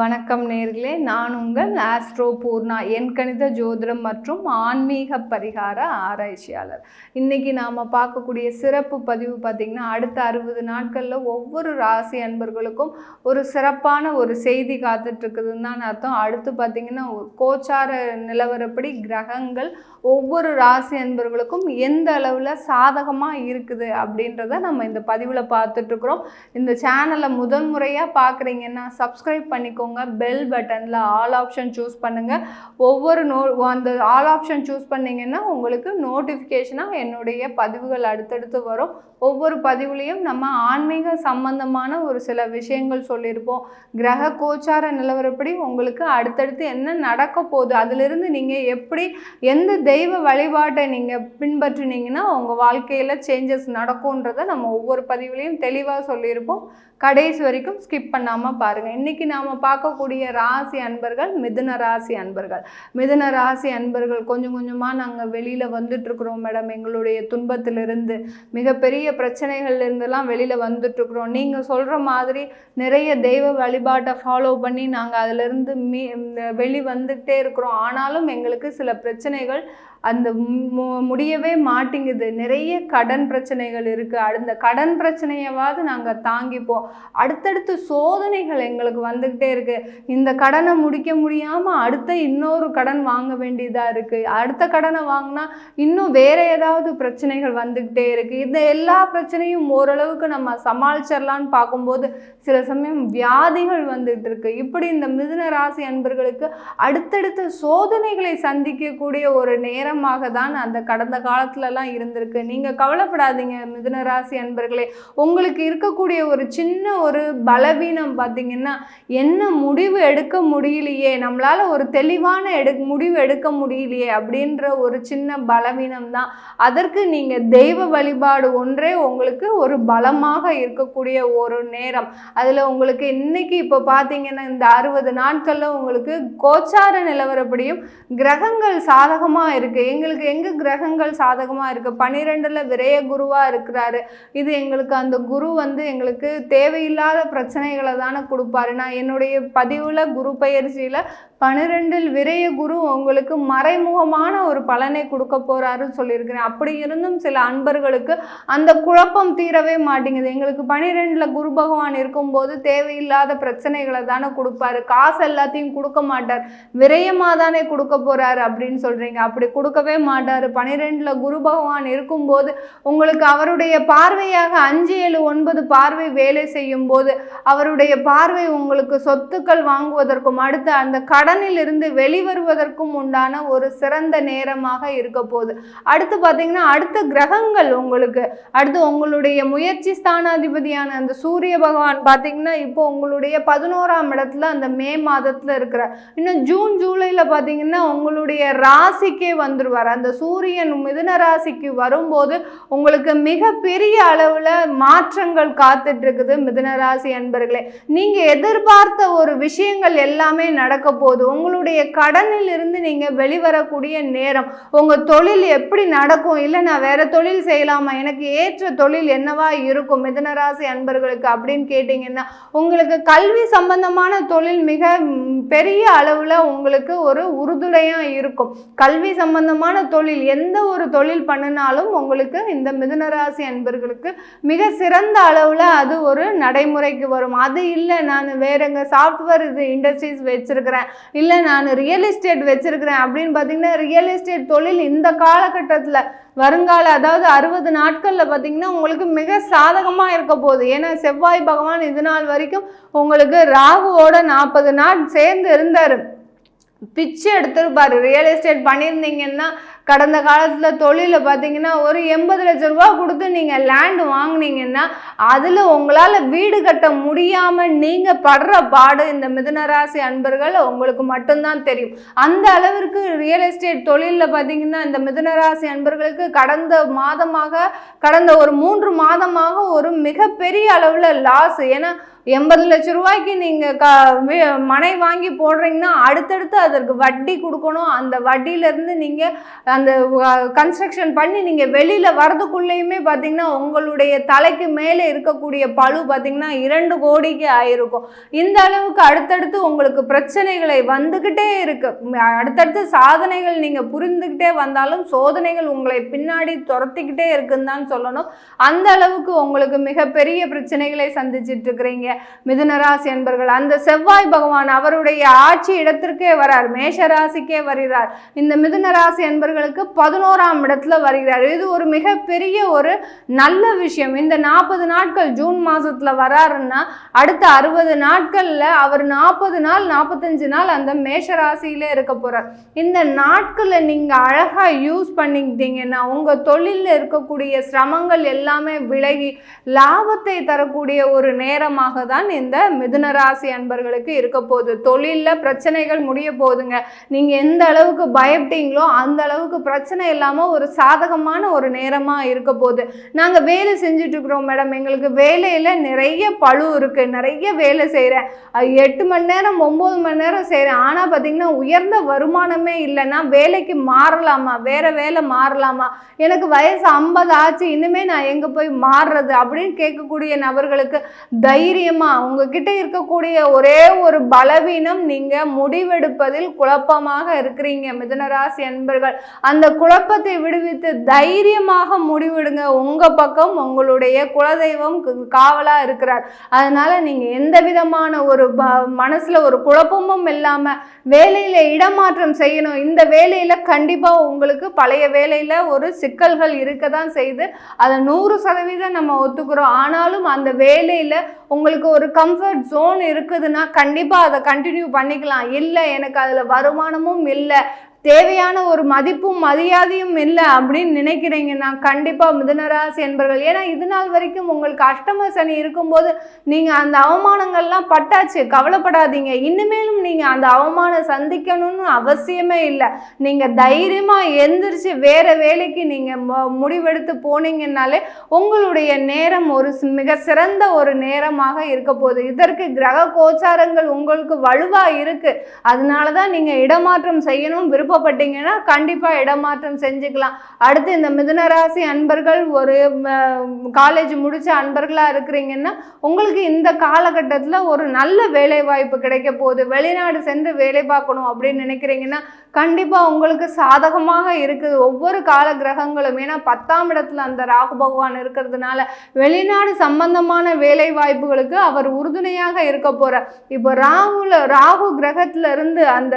வணக்கம் நேர்களே. நான் உங்கள் ஆஸ்ட்ரோ பூர்ணா என் கணித ஜோதிடம் மற்றும் ஆன்மீக பரிகார ஆராய்ச்சியாளர். இன்றைக்கி நாம் பார்க்கக்கூடிய சிறப்பு பதிவு பார்த்திங்கன்னா அடுத்த அறுபது நாட்களில் ஒவ்வொரு ராசி அன்பர்களுக்கும் ஒரு சிறப்பான ஒரு செய்தி காத்துட்ருக்குதுன்னு தான் அர்த்தம். அடுத்து பார்த்திங்கன்னா கோச்சார நிலவரப்படி கிரகங்கள் ஒவ்வொரு ராசி அன்பர்களுக்கும் எந்த அளவில் சாதகமாக இருக்குது அப்படின்றத நம்ம இந்த பதிவில் பார்த்துட்ருக்குறோம். இந்த சேனலை முதன் முறையாக பார்க்குறீங்கன்னா சப்ஸ்கிரைப் பண்ணிக்கோங்க. பெல் பட்டனில் ஆல் ஆப்ஷன் சூஸ் பண்ணுங்கள் ஒவ்வொரு நோ அந்த ஆல் ஆப்ஷன் சூஸ் பண்ணிங்கன்னா உங்களுக்கு நோட்டிஃபிகேஷனாக என்னுடைய பதிவுகள் அடுத்தடுத்து வரும். ஒவ்வொரு பதிவுலேயும் நம்ம ஆன்மீக சம்பந்தமான ஒரு சில விஷயங்கள் சொல்லியிருப்போம். கிரக கோச்சார நிலவரப்படி உங்களுக்கு அடுத்தடுத்து என்ன நடக்க போகுது அதிலிருந்து நீங்கள் எப்படி எந்த தெய்வ வழிபாட்டை நீங்கள் பின்பற்றினீங்கன்னா உங்கள் வாழ்க்கையில் சேஞ்சஸ் நடக்கும்ன்றதை நம்ம ஒவ்வொரு பதிவுலையும் தெளிவாக சொல்லியிருப்போம். கடைசி வரைக்கும் ஸ்கிப் பண்ணாமல் பாருங்கள் இன்றைக்கி நாம் பார்க்கக்கூடிய ராசி அன்பர்கள் மிதுன ராசி அன்பர்கள். மிதுன ராசி அன்பர்கள் கொஞ்சம் கொஞ்சமாக நாங்கள் வெளியில் வந்துட்டுருக்குறோம் மேடம். எங்களுடைய துன்பத்திலிருந்து மிகப்பெரிய பிரச்சனைகள்லேருந்துலாம் வெளியில் வந்துட்டுருக்குறோம் நீங்கள் சொல்கிற மாதிரி நிறைய தெய்வ வழிபாட்டை ஃபாலோ பண்ணி நாங்கள் அதிலிருந்து மீ வெளி வந்துகிட்டே இருக்கிறோம். ஆனாலும் எங்களுக்கு சில பிரச்சனைகள் அந்த மு- முடியவே மாட்டேங்குது. நிறைய கடன் பிரச்சனைகள் இருக்குது அந்த கடன் பிரச்சனையவாது நாங்கள் தாங்கிப்போம். அடுத்தடுத்து சோதனைகள் எங்களுக்கு வந்துக்கிட்டே இருக்குது இந்த கடனை முடிக்க முடியாமல் அடுத்த இன்னொரு கடன் வாங்க வேண்டியதாக இருக்குது அடுத்த கடனை வாங்கினா இன்னும் வேறு ஏதாவது பிரச்சனைகள் வந்துக்கிட்டே இருக்குது இந்த எல்லா பிரச்சனையும் ஓரளவுக்கு நம்ம சமாளிச்சிடலான்னு பார்க்கும்போது சில சமயம் வியாதிகள் வந்துட்டு இருக்கு. இப்படி இந்த மிதுன ராசி அன்பர்களுக்கு அடுத்தடுத்த சோதனைகளை சந்திக்கக்கூடிய ஒரு நேரம் நேரமாக தான் அந்த கடந்த காலத்துலலாம் இருந்திருக்கு. நீங்கள் கவலைப்படாதீங்க மிதுன ராசி அன்பர்களே. உங்களுக்கு இருக்கக்கூடிய ஒரு சின்ன ஒரு பலவீனம் பார்த்தீங்கன்னா என்ன முடிவு எடுக்க முடியலையே நம்மளால் ஒரு தெளிவான எடு முடிவு எடுக்க முடியலையே அப்படின்ற ஒரு சின்ன பலவீனம் தான். அதற்கு நீங்கள் தெய்வ வழிபாடு ஒன்றே உங்களுக்கு ஒரு பலமாக இருக்கக்கூடிய ஒரு நேரம். அதில் உங்களுக்கு இன்னைக்கு இப்போ பார்த்தீங்கன்னா இந்த அறுபது நாட்களில் உங்களுக்கு கோச்சார நிலவரப்படியும் கிரகங்கள் சாதகமாக இருக்குது எங்களுக்கு எங்கே கிரகங்கள் சாதகமாக இருக்குது பன்னிரெண்டில் விரைய குருவாக இருக்கிறாரு. இது எங்களுக்கு அந்த குரு வந்து எங்களுக்கு தேவையில்லாத பிரச்சனைகளை தானே கொடுப்பாரு. நான் என்னுடைய பதிவில் குரு பயிற்சியில் பன்னிரெண்டில் விரைய குரு உங்களுக்கு மறைமுகமான ஒரு பலனை கொடுக்க போகிறாருன்னு சொல்லியிருக்கிறேன். அப்படி இருந்தும் சில அன்பர்களுக்கு அந்த குழப்பம் தீரவே மாட்டேங்குது. எங்களுக்கு பன்னிரெண்டில் குரு பகவான் இருக்கும்போது தேவையில்லாத பிரச்சனைகளை தானே கொடுப்பாரு. காசு எல்லாத்தையும் கொடுக்க மாட்டார். விரயமாக தானே கொடுக்க போகிறாரு அப்படின்னு சொல்கிறீங்க அப்படி கொடுக்கவே மாட்டார். பன்னிரெண்டில் குரு பகவான் இருக்கும்போது உங்களுக்கு அவருடைய பார்வையாக அஞ்சு ஏழு ஒன்பது பார்வை வேலை செய்யும் போது அவருடைய பார்வை உங்களுக்கு சொத்துக்கள் வாங்குவதற்கும் அடுத்து அந்த கடனில் இருந்து வெளிவருவதற்கும் உண்டான ஒரு சிறந்த நேரமாக இருக்க போகுது. அடுத்து பார்த்தீங்கன்னா அடுத்த கிரகங்கள் உங்களுக்கு. அடுத்து உங்களுடைய முயற்சி ஸ்தானாதிபதியான அந்த சூரிய பகவான் பார்த்தீங்கன்னா இப்போ உங்களுடைய பதினோராம் இடத்துல அந்த மே மாதத்தில் இருக்கிற இன்னும் ஜூன் ஜூலையில் பார்த்தீங்கன்னா உங்களுடைய ராசிக்கே வந்து வந்துடுவார் அந்த சூரியன் மிதுன ராசிக்கு வரும்போது உங்களுக்கு மிகப்பெரிய அளவில் மாற்றங்கள் காத்துட்டு இருக்குது மிதுன ராசி அன்பர்களே. நீங்கள் எதிர்பார்த்த ஒரு விஷயங்கள் எல்லாமே நடக்க போகுது. உங்களுடைய கடனில் இருந்து நீங்கள் வெளிவரக்கூடிய நேரம் உங்கள் தொழில் எப்படி நடக்கும்? இல்லை நான் வேற தொழில் செய்யலாமா? எனக்கு ஏற்ற தொழில் என்னவா இருக்கும் மிதுன ராசி அன்பர்களுக்கு அப்படின்னு கேட்டிங்கன்னா உங்களுக்கு கல்வி சம்பந்தமான தொழில் மிக பெரிய அளவில் உங்களுக்கு ஒரு உறுதுணையாக இருக்கும். கல்வி சம்பந்தமான தொழில் எந்த ஒரு தொழில் பண்ணினாலும் உங்களுக்கு இந்த மிதுனராசி அன்பர்களுக்கு மிக சிறந்த அளவில் அது ஒரு நடைமுறைக்கு வரும். அது இல்லை நான் வேறங்க சாஃப்ட்வேர் இது இண்டஸ்ட்ரீஸ் வச்சுருக்கிறேன். இல்லை நான் ரியல் எஸ்டேட் வச்சுருக்கிறேன் அப்படின்னு பார்த்தீங்கன்னா ரியல் எஸ்டேட் தொழில் இந்த காலகட்டத்தில் வருங்கால அதாவது அறுபது நாட்களில் பார்த்தீங்கன்னா உங்களுக்கு மிக சாதகமாக இருக்க போகுது. ஏன்னா செவ்வாய் பகவான் இது நாள் வரைக்கும் உங்களுக்கு ராகுவோட நாற்பது நாள் சேர்ந்து இருந்தார். பிச்சு எடுத்திருப்பாரு ரியல் எஸ்டேட் பண்ணியிருந்தீங்கன்னா கடந்த காலத்தில் தொழிலில் பார்த்தீங்கன்னா ஒரு எண்பது லட்ச ரூபா கொடுத்து நீங்கள் லேண்டு வாங்கினீங்கன்னா அதில் உங்களால் வீடு கட்ட முடியாமல் நீங்கள் படுற பாடு இந்த மிதுனராசி அன்பர்கள் உங்களுக்கு மட்டும்தான் தெரியும். அந்த அளவிற்கு ரியல் எஸ்டேட் தொழிலில் பார்த்தீங்கன்னா இந்த மிதுனராசி அன்பர்களுக்கு கடந்த மாதமாக கடந்த ஒரு மூன்று மாதமாக ஒரு மிகப்பெரிய அளவில் லாஸ் ஏன்னா எண்பது லட்ச ரூபாய்க்கு நீங்கள் க மனை வாங்கி போடுறீங்கன்னா அடுத்தடுத்து அதற்கு வட்டி கொடுக்கணும். அந்த வட்டியிலேருந்து நீங்கள் அந்த கன்ஸ்ட்ரக்ஷன் பண்ணி நீங்கள் வெளியில் வரதுக்குள்ளேயுமே பார்த்தீங்கன்னா உங்களுடைய தலைக்கு மேலே இருக்கக்கூடிய பழு பார்த்தீங்கன்னா இரண்டு கோடிக்கு ஆயிருக்கும். இந்த அளவுக்கு அடுத்தடுத்து உங்களுக்கு பிரச்சனைகளை வந்துக்கிட்டே இருக்கு. அடுத்தடுத்து சாதனைகள் நீங்கள் புரிந்துக்கிட்டே வந்தாலும் சோதனைகள் உங்களை பின்னாடி துரத்திக்கிட்டே இருக்குன்னு தான் சொல்லணும். அந்த அளவுக்கு உங்களுக்கு மிகப்பெரிய பிரச்சனைகளை சந்திச்சிட்டு இருக்கிறீங்க. மிதுனராசி என்பர்கள் அந்த செவ்வாய் பகவான் அவருடைய ஆட்சி இடத்திற்கே வரார் மேஷராசிக்கே வருகிறார். இந்த மிதுனராசி என்பர்களுக்கு பதினோராம் இடத்துல வருகிறார். இது ஒரு மிகப்பெரிய ஒரு நல்ல விஷயம். இந்த நாற்பது நாட்கள் ஜூன் மாதத்தில் வராருன்னா அடுத்த அறுபது நாட்களில் அவர் நாற்பது நாள் நாற்பத்தஞ்சு நாள் அந்த மேஷராசியிலே இருக்க போகிறார் இந்த நாட்களை நீங்கள் அழகாக யூஸ் பண்ணிக்கிட்டீங்கன்னா உங்கள் தொழிலில் இருக்கக்கூடிய சிரமங்கள் எல்லாமே விலகி லாபத்தை தரக்கூடிய ஒரு நேரமாக தான் இந்த மிதுன ராசி அன்பர்களுக்கு இருக்க போகுது. தொழிலில் பிரச்சனைகள் முடிய போகுதுங்க. நீங்கள் எந்த அளவுக்கு பயப்பட்டீங்களோ அந்த அளவுக்கு பிரச்சனை இல்லாமல் ஒரு சாதகமான ஒரு நேரமாக இருக்க போகுது. நாங்கள் வேலை செஞ்சுட்டு இருக்கிறோம் மேடம். எங்களுக்கு வேலையில் நிறைய பழு இருக்குது நிறைய வேலை செய்கிறேன் எட்டு மணி நேரம் ஒம்பது மணி நேரம் செய்கிறேன் ஆனால் பார்த்திங்கன்னா உயர்ந்த வருமானமே இல்லைன்னா வேலைக்கு மாறலாமா? வேறு வேலை மாறலாமா? எனக்கு வயசு ஐம்பது ஆச்சு. இன்னுமே நான் எங்கே போய் மாறுறது? அப்படின்னு கேட்கக்கூடிய நபர்களுக்கு தைரியம் உங்ககிட்ட இருக்கக்கூடிய ஒரே ஒரு பலவீனம் நீங்க முடிவெடுப்பதில் குழப்பமாக இருக்கிறீங்க மிதனராசி அன்பர்கள். அந்த குழப்பத்தை விடுவித்து தைரியமாக முடிவெடுங்க. உங்க பக்கம் உங்களுடைய குலதெய்வம் காவலா இருக்கிறார். அதனால நீங்க எந்த விதமான ஒரு ப- மனசுல ஒரு குழப்பமும் இல்லாம வேலையில இடமாற்றம் செய்யணும். இந்த வேலையில கண்டிப்பா உங்களுக்கு பழைய வேலையில ஒரு சிக்கல்கள் இருக்க தான் செய்து அதை நூறு சதவீதம் நம்ம ஒத்துக்கிறோம். ஆனாலும் அந்த வேலையில உங்களுக்கு ஒரு கம்ஃபர்ட் ஜோன் இருக்குதுன்னா கண்டிப்பாக அதை கண்டினியூ பண்ணிக்கலாம். இல்லை எனக்கு அதில் வருமானமும் இல்லை. தேவையான ஒரு மதிப்பும் மரியாதையும் இல்லை அப்படின்னு நினைக்கிறீங்கன்னா கண்டிப்பாக மிதனராசி என்பர்கள். ஏன்னா இது நாள் வரைக்கும் உங்களுக்கு அஷ்டம சனி இருக்கும்போது நீங்கள் அந்த அவமானங்கள்லாம் பட்டாச்சு கவலைப்படாதீங்க. இனிமேலும் நீங்கள் அந்த அவமானம் சந்திக்கணும்னு அவசியமே இல்லை. நீங்கள் தைரியமாக எந்திரிச்சு வேறு வேலைக்கு நீங்கள் முடிவெடுத்து போனீங்கன்னாலே உங்களுடைய நேரம் ஒரு மிக சிறந்த ஒரு நேரமாக இருக்க போகுது. இதற்கு கிரக கோச்சாரங்கள் உங்களுக்கு வலுவாக இருக்குது அதனால தான் நீங்கள் இடமாற்றம் செய்யணும் விருப்பப்பட்டீங்கன்னா கண்டிப்பாக இடமாற்றம் செஞ்சுக்கலாம். அடுத்து இந்த மிதுனராசி அன்பர்கள் ஒரு காலேஜ் முடிச்ச அன்பர்களாக இருக்கிறீங்கன்னா உங்களுக்கு இந்த காலகட்டத்தில் ஒரு நல்ல வேலை வாய்ப்பு கிடைக்க போகுது. வெளிநாடு சென்று வேலை பார்க்கணும் அப்படின்னு நினைக்கிறீங்கன்னா கண்டிப்பாக உங்களுக்கு சாதகமாக இருக்குது. ஒவ்வொரு கால கிரகங்களும் ஏன்னா பத்தாம் இடத்துல அந்த ராகு பகவான் இருக்கிறதுனால வெளிநாடு சம்பந்தமான வேலை வாய்ப்புகளுக்கு அவர் உறுதுணையாக இருக்க போகிறார் இப்போ ராகுல ராகு கிரகத்துல இருந்து அந்த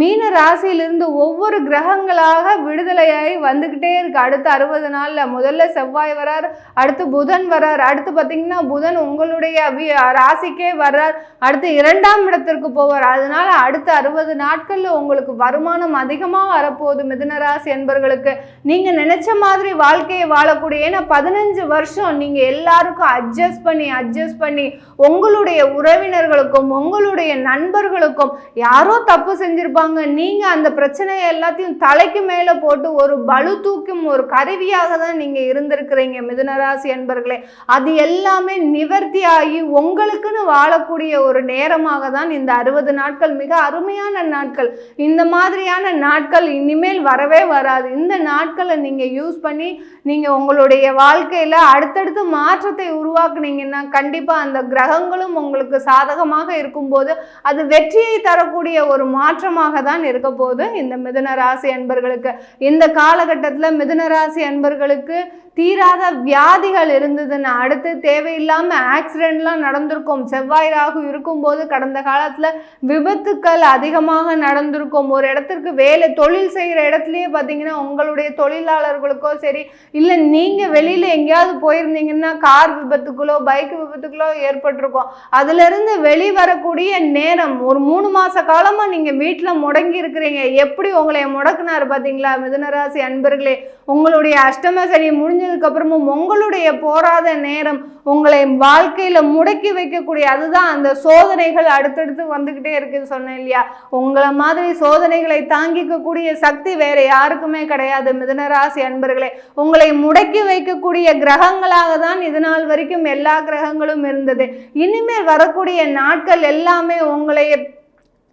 மீன ராசியிலிருந்து ஒவ்வொரு கிரகங்களாக விடுதலையாகி வந்துக்கிட்டே இருக்கு. அடுத்த அறுபது நாளில் முதல்ல செவ்வாய் வரார் அடுத்து புதன் வரார் அடுத்து பார்த்தீங்கன்னா புதன் உங்களுடைய வி- ராசிக்கே வர்றார். அடுத்து இரண்டாம் இடத்திற்கு போவார். அதனால அடுத்த அறுபது நாட்களில் உங்களுக்கு வருமானம் அதிகமாக வரப்போகுது மிதுனராசி என்பர்களுக்கு. நீங்கள் நினைச்ச மாதிரி வாழ்க்கையை வாழக்கூடிய ஏன்னா பதினஞ்சு வருஷம் நீங்கள் எல்லாருக்கும் அட்ஜஸ்ட் பண்ணி அட்ஜஸ்ட் பண்ணி உங்களுடைய உறவினர்களுக்கும் உங்களுடைய நண்பர்களுக்கும் யாரோ தப்பு செஞ்சிருப்பாங்க. நீங்கள் அந்த பிரச்சனை பிரச்சனையை எல்லாத்தையும் தலைக்கு மேலே போட்டு ஒரு பலு தூக்கும் ஒரு கருவியாக தான் நீங்கள் இருந்திருக்கிறீங்க மிதுனராசி என்பர்களே அது எல்லாமே நிவர்த்தி ஆகி உங்களுக்குன்னு வாழக்கூடிய ஒரு நேரமாக தான் இந்த அறுபது நாட்கள் மிக அருமையான நாட்கள். இந்த மாதிரியான நாட்கள் இனிமேல் வரவே வராது. இந்த நாட்களை நீங்கள் யூஸ் பண்ணி நீங்கள் உங்களுடைய வாழ்க்கையில அடுத்தடுத்து மாற்றத்தை உருவாக்குனீங்கன்னா கண்டிப்பாக அந்த கிரகங்களும் உங்களுக்கு சாதகமாக இருக்கும்போது அது வெற்றியை தரக்கூடிய ஒரு மாற்றமாக தான் இருக்க போது இந்த மிதுன ராசி அன்பர்களுக்கு. இந்த காலகட்டத்தில் மிதுன ராசி அன்பர்களுக்கு தீராத வியாதிகள் இருந்ததுன்னா அடுத்து தேவையில்லாமல் ஆக்சிடென்ட்லாம் நடந்திருக்கும். செவ்வாய் ராகு இருக்கும்போது கடந்த காலத்தில் விபத்துக்கள் அதிகமாக நடந்திருக்கும். ஒரு இடத்திற்கு வேலை தொழில் செய்கிற இடத்துலையே பார்த்தீங்கன்னா உங்களுடைய தொழிலாளர்களுக்கோ சரி இல்லை நீங்கள் வெளியில் எங்கேயாவது போயிருந்தீங்கன்னா கார் விபத்துக்குள்ளோ பைக் விபத்துக்களோ ஏற்பட்டிருக்கும். அதுலேருந்து வெளிவரக்கூடிய நேரம் ஒரு மூணு மாத காலமாக நீங்கள் வீட்டில் முடங்கி இருக்கிறீங்க. எப்படி உங்களை முடக்குனார் பார்த்தீங்களா மிதுனராசி அன்பர்களே உங்களுடைய அஷ்டம சனி முடிஞ்ச முடிஞ்சதுக்கப்புறமும் உங்களுடைய போராத நேரம் உங்களை வாழ்க்கையில் முடக்கி வைக்கக்கூடிய அதுதான் அந்த சோதனைகள் அடுத்தடுத்து வந்துக்கிட்டே இருக்குது சொன்னேன் இல்லையா? உங்களை மாதிரி சோதனைகளை தாங்கிக்கக்கூடிய சக்தி வேற யாருக்குமே கிடையாது. மிதனராசி அன்பர்களே உங்களை முடக்கி வைக்கக்கூடிய கிரகங்களாக தான் இது நாள் வரைக்கும் எல்லா கிரகங்களும் இருந்தது. இனிமேல் வரக்கூடிய நாட்கள் எல்லாமே உங்களை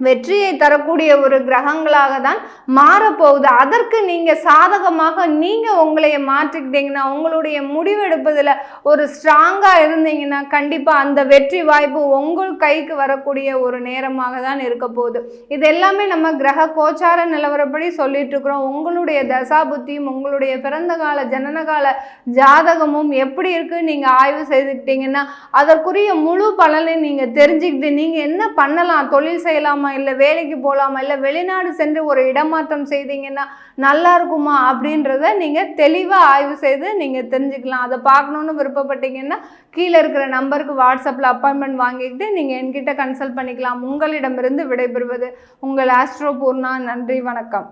வெற்றியை தரக்கூடிய ஒரு கிரகங்களாக தான் மாறப்போகுது. அதற்கு நீங்கள் சாதகமாக நீங்கள் உங்களைய மாற்றிக்கிட்டீங்கன்னா உங்களுடைய முடிவெடுப்பதில் ஒரு ஸ்ட்ராங்காக இருந்தீங்கன்னா கண்டிப்பாக அந்த வெற்றி வாய்ப்பு உங்கள் கைக்கு வரக்கூடிய ஒரு நேரமாக தான் இருக்க போகுது. இது எல்லாமே நம்ம கிரக கோச்சார நிலவரப்படி சொல்லிட்டு இருக்கிறோம். உங்களுடைய தசாபுத்தியும் உங்களுடைய பிறந்த கால ஜனனகால ஜாதகமும் எப்படி இருக்குன்னு நீங்கள் ஆய்வு செய்துக்கிட்டீங்கன்னா அதற்குரிய முழு பலனை நீங்கள் தெரிஞ்சுக்கிட்டு நீங்கள் என்ன பண்ணலாம் தொழில் செய்யலாமா இல்லை வேலைக்கு போகலாமா இல்லை வெளிநாடு சென்று ஒரு இடமாற்றம் செய்தீங்கன்னா நல்லா இருக்குமா? அப்படின்றத நீங்கள் தெளிவாக ஆய்வு செய்து நீங்கள் தெரிஞ்சுக்கலாம். அதை பார்க்கணுன்னு விருப்பப்பட்டீங்கன்னா கீழே இருக்கிற நம்பருக்கு வாட்ஸ்அப்பில் அப்பாயின்மெண்ட் வாங்கிக்கிட்டு நீங்கள் என்கிட்ட கன்சல்ட் பண்ணிக்கலாம். உங்களிடமிருந்து விடைபெறுவது உங்கள் ஆஸ்ட்ரோ பூர்ணா நன்றி வணக்கம்.